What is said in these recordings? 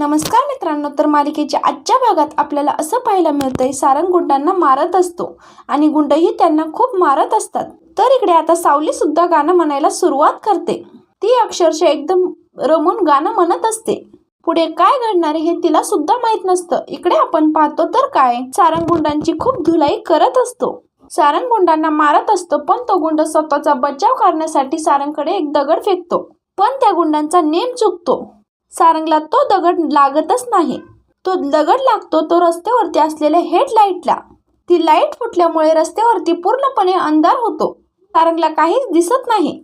नमस्कार मित्रांनो तर मालिकेच्या आजच्या भागात आपल्याला असं पाहायला मिळतंय सारंग गुंडांना मारत असतो आणि गुंडही त्यांना खूप मारत असतात. तर इकडे आता सावली सुद्धा गाणं म्हणायला सुरुवात करते. ती अक्षरशः एकदम रमून गाणं म्हणत असते. पुढे काय घडणार हे तिला सुद्धा माहीत नसतं. इकडे आपण पाहतो तर काय सारंग गुंडांची खूप धुलाई करत असतो. सारंग गुंडांना मारत असतो पण तो गुंड स्वतःचा बचाव करण्यासाठी सारंगकडे एक दगड फेकतो. पण त्या गुंडांचा नेम चुकतो. सारंगला तो दगड लागतच नाही. तो दगड लागतो तो रस्त्यावरती असलेल्या हेडलाईटला. ती लाइट फुटल्यामुळे रस्त्यावरती पूर्णपणे अंधार होतो. सारंगला काहीच दिसत नाही.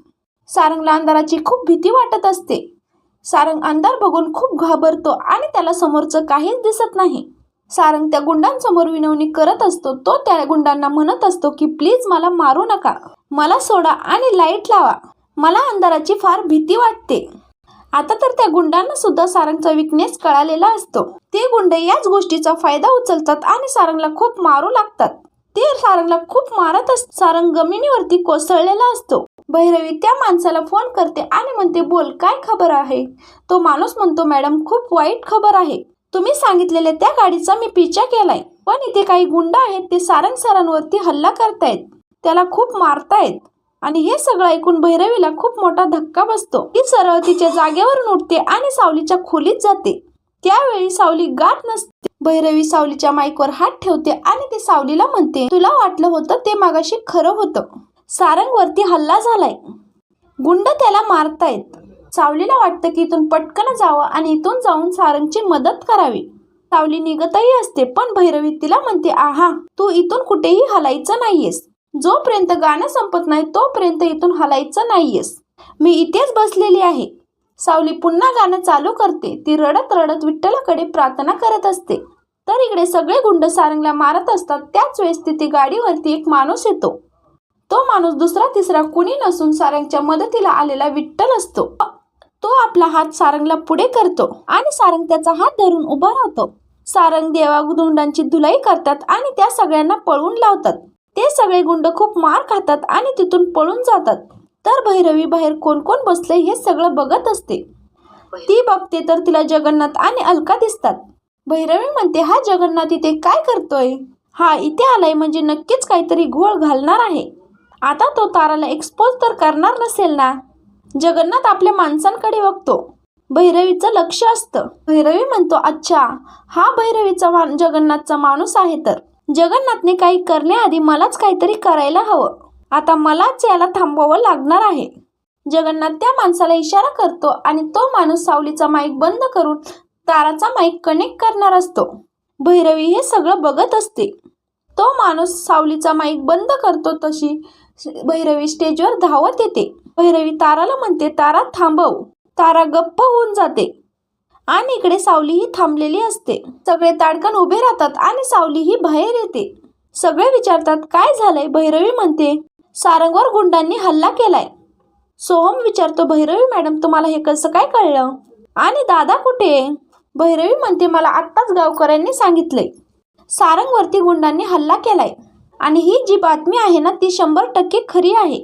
सारंगला अंधाराची खूप भीती वाटत असते. सारंग अंधार बघून खूप घाबरतो आणि त्याला समोरचं काहीच दिसत नाही. सारंग त्या गुंडांसमोर विनवणी करत असतो. तो त्या गुंडांना म्हणत असतो की प्लीज मला मारू नका. मला सोडा आणि लाइट लावा. मला अंधाराची फार भीती वाटते. आता तर त्या गुंडांना सुद्धा सारंगचा विकनेस कळालेला असतो. ते गुंड याच गोष्टीचा फायदा उचलतात आणि सारंगला खूप मारू लागतात. ते सारंगला खूप मारत असत सारंग जमिनीवरती कोसळलेला असतो. भैरवी त्या माणसाला फोन करते आणि म्हणते बोल काय खबर आहे? तो माणूस म्हणतो मॅडम खूप वाईट खबर आहे. तुम्ही सांगितलेल्या त्या गाडीचा मी पिछा केलाय. पण इथे काही गुंड आहेत ते सारंग सरांवरती हल्ला करतायत. त्याला खूप मारतायत. आणि हे सगळं ऐकून भैरवीला खूप मोठा धक्का बसतो. ती सरळ तिच्या जागेवरून उठते आणि सावलीच्या खोलीत जाते. त्यावेळी सावली गात नसते. भैरवी सावलीच्या माईकवर हात ठेवते आणि ती सावलीला म्हणते तुला वाटलं होतं ते मागाशी खरं होतं. सारंगवरती हल्ला झालाय. गुंड त्याला मारतायत. सावलीला वाटतं की इथून पटकन जावं आणि इथून जाऊन सारंगची मदत करावी. सावली निघतही असते पण भैरवी तिला म्हणते आहा तू इथून कुठेही हलायचं नाहीयेस. जोपर्यंत गाणं संपत नाही तोपर्यंत इथून हलायचं नाहीयेस. मी इथेच बसलेली आहे. सावली पुन्हा गाणं चालू करते. ती रडत रडत विठ्ठलाकडे प्रार्थना करत असते. तर इकडे सगळे गुंड सारंगला मारत असतात. त्याच वेळेस तिथे गाडीवरती एक माणूस येतो. तो माणूस दुसरा तिसरा कुणी नसून सारंगच्या मदतीला आलेला विठ्ठल असतो. तो आपला हात सारंगला पुढे करतो आणि सारंग त्याचा हात धरून उभा राहतो. सारंग देवागुदुंडांची धुलाई करतात आणि त्या सगळ्यांना पळवून लावतात. ते सगळे गुंड खूप मार खातात आणि तिथून पळून जातात. तर भैरवी बाहेर कोण कोण बसले हे सगळं बघत असते. ती बघते तर तिला जगन्नाथ आणि अलका दिसतात. भैरवी म्हणते हा जगन्नाथ इथे काय करतोय? हा इथे आलाय म्हणजे नक्कीच काहीतरी घोळ घालणार आहे. आता तो ताराला एक्सपोज तर करणार नसेल ना? जगन्नाथ आपल्या माणसांकडे बघतो. भैरवीचं लक्ष असतं. भैरवी म्हणतो अच्छा हा भैरवीचा मान जगन्नाथचा माणूस आहे तर. जगन्नाथने काही करण्याआधी मलाच काहीतरी करायला हवं. आता मलाच याला थांबवावं लागणार आहे. जगन्नाथ त्या माणसाला इशारा करतो आणि तो माणूस सावलीचा माईक बंद करून ताराचा माईक कनेक्ट करणार असतो. भैरवी हे सगळं बघत असते. तो माणूस सावलीचा माईक बंद करतो तशी भैरवी स्टेजवर धावत येते. भैरवी ताराला म्हणते तारा थांबव. तारा गप्प होऊन जाते. आणि इकडे सावली ही थांबलेली असते. सगळे ताडकन उभे राहतात आणि सावली ही बाहेर येते. सगळे विचारतात काय झालंय? भैरवी म्हणते सारंगवर गुंडांनी हल्ला केलाय. सोहम विचारतो भैरवी मॅडम तुम्हाला हे कसं काय कळलं? आणि दादा कुठे? भैरवी म्हणते मला आत्ताच गावकऱ्यांनी सांगितलंय. सारंगवरती गुंडांनी हल्ला केलाय. आणि ही जी बातमी आहे ना ती शंभर टक्के खरी आहे.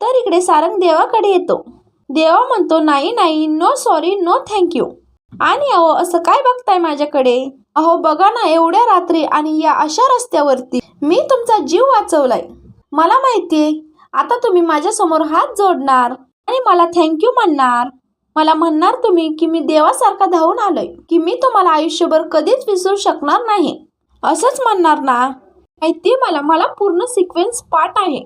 तर इकडे सारंग देवाकडे येतो. देवा म्हणतो नाही नाही नो सॉरी नो थँक्यू आणि अहो असं काय बघताय माझ्याकडे? अहो बघा ना एवढ्या रात्री आणि या अशा रस्त्यावरती मी तुमचा जीव वाचवलाय. मला माहितीये आता तुम्ही माझ्यासमोर हात जोडणार आणि मला थँक्यू म्हणणार. मला म्हणणार तुम्ही की मी देवासारखा धावून आलोय की मी तुम्हाला आयुष्यभर कधीच विसरू शकणार नाही. असंच म्हणणार ना? माहिती मला मला पूर्ण सिक्वेन्स पाठ आहे.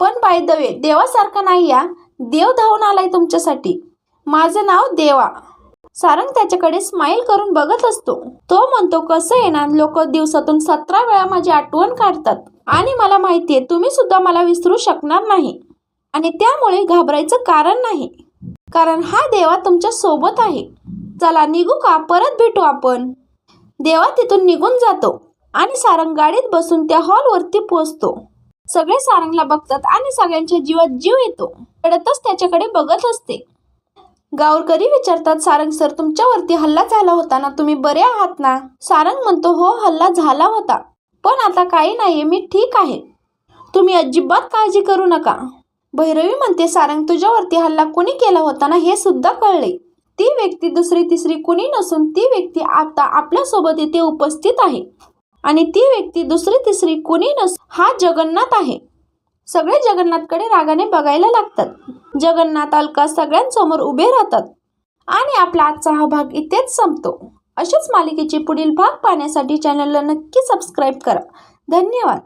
पण बाय द वे देवासारखा नाही या. देव धावून आलाय तुमच्यासाठी. माझं नाव देवा. सारंग त्याच्याकडे स्माईल करून बघत असतो. तो म्हणतो कसं येणार लोक दिवसातून सतरा वेळा माझी आठवण काढतात. आणि मला माहितीये तुम्ही सुद्धा मला विसरू शकणार नाही. आणि त्यामुळे घाबरायचं कारण नाही. कारण हा देवा तुमच्यासोबत आहे. चला निघू का? परत भेटू आपण. देवा तिथून निघून जातो आणि सारंग गाडीत बसून त्या हॉलवरती पोहोचतो. सगळे सारंगला बघतात आणि सगळ्यांच्या जीवात जीव येतो. रडतच त्याच्याकडे बघत असते. गावरकरी विचारतात सारंग सर तुमच्यावरती हल्ला झाला होता ना तुम्ही बरे आहात ना? सारंग म्हणतो हो हल्ला झाला होता. पण आता काही नाही मी ठीक आहे. तुम्ही अजिबात काळजी करू नका. भैरवी म्हणते सारंग तुझ्यावरती हल्ला कोणी केला होता ना हे सुद्धा कळले. ती व्यक्ती दुसरी तिसरी कुणी नसून ती व्यक्ती आता आपल्यासोबत इथे उपस्थित आहे. आणि ती व्यक्ती दुसरी तिसरी कुणी नसून हा जगन्नाथ आहे. सगळे जगन्नाथकडे रागाने बघायला लागतात. जगन्नाथ अलका सगळ्यांसमोर उभे राहतात. आणि आपला आजचा हा भाग इथेच संपतो. अशाच मालिकेचे पुढील भाग पाहण्यासाठी चॅनलला नक्की सबस्क्राईब करा. धन्यवाद.